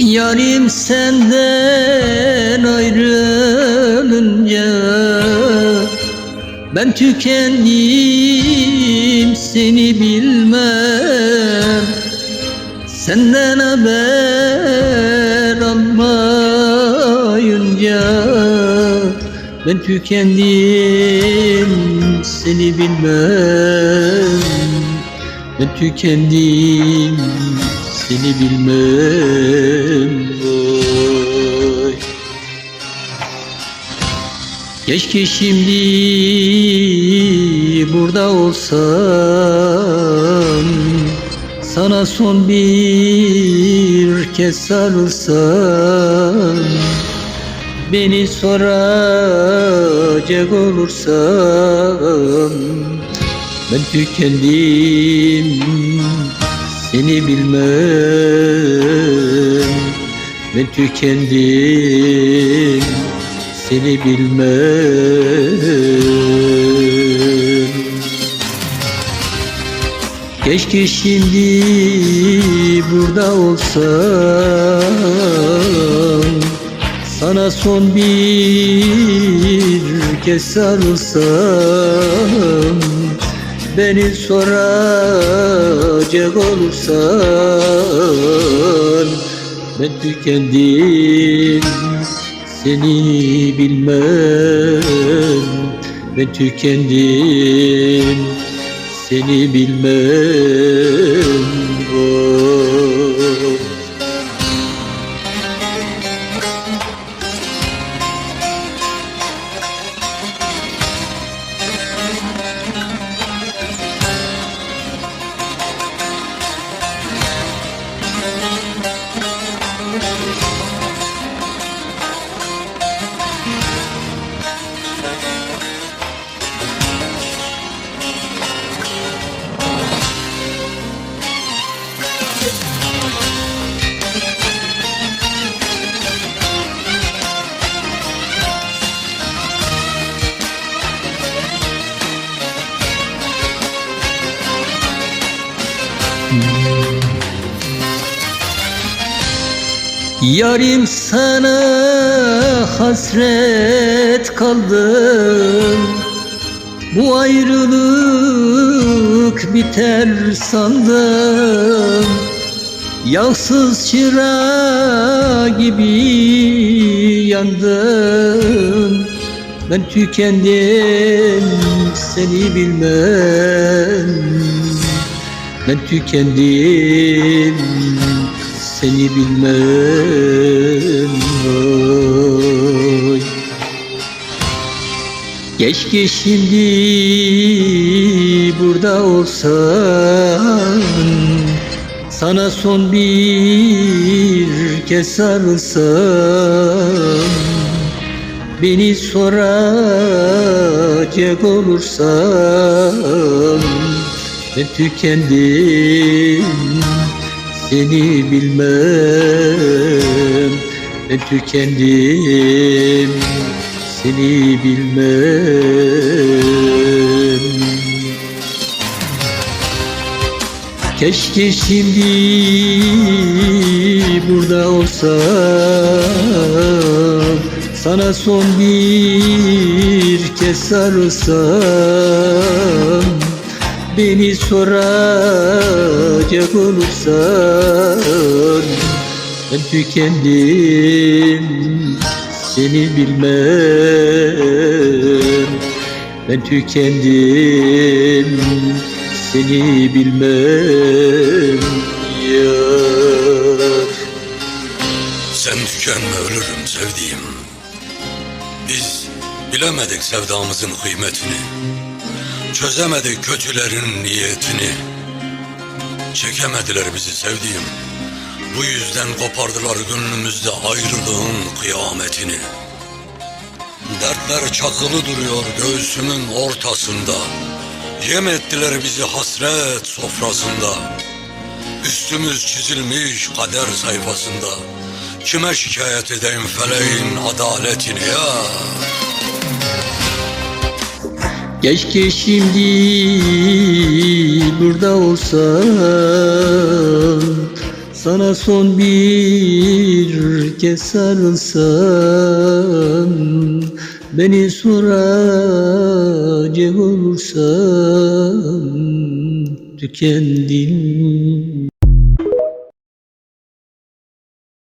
Yarim senden ayrılınca Ben tükendim seni bilmem. Senden haber almayınca Ben tükendim seni bilmem. Ben tükendim seni bilmem vay. Keşke şimdi burada olsam Sana son bir kez sarılsam Beni soracak olursam Ben tükendim seni bilmem. Ben tükendim. Seni bilmem. Keşke şimdi burada olsam. Sana son bir kez sarılsam Beni soracak olursan Ben tükendim seni bilmem. Ben tükendim seni bilmem Yarim sana hasret kaldım. Bu ayrılık biter sandım. Yağsız çıra gibi yandım. Ben tükendim seni bilmem Ben tükendim seni bilmem oy. Keşke şimdi burada olsan Sana son bir kez sarılsam Beni soracak olursan Ben tükendim. Seni bilmem. Ben tükendim. Seni bilmem. Keşke şimdi burada olsam Sana son bir kez sarılsam Beni soracak olursan Ben tükendim seni bilmem. Ben tükendim seni bilmem. Yar. Sen tükenme ölürüm sevdiğim. Biz bilemedik sevdamızın kıymetini Çözemedik kötülerin niyetini. Çekemediler bizi sevdiğim. Bu yüzden kopardılar gönlümüzde ayrılığın kıyametini. Dertler çakılı duruyor göğsümün ortasında. Yem ettiler bizi hasret sofrasında. Üstümüz çizilmiş kader sayfasında. Kime şikayet edeyim feleğin adaletini ya Keşke şimdi burada olsan Sana son bir kez sarılsam Beni soracak olursam Tükendim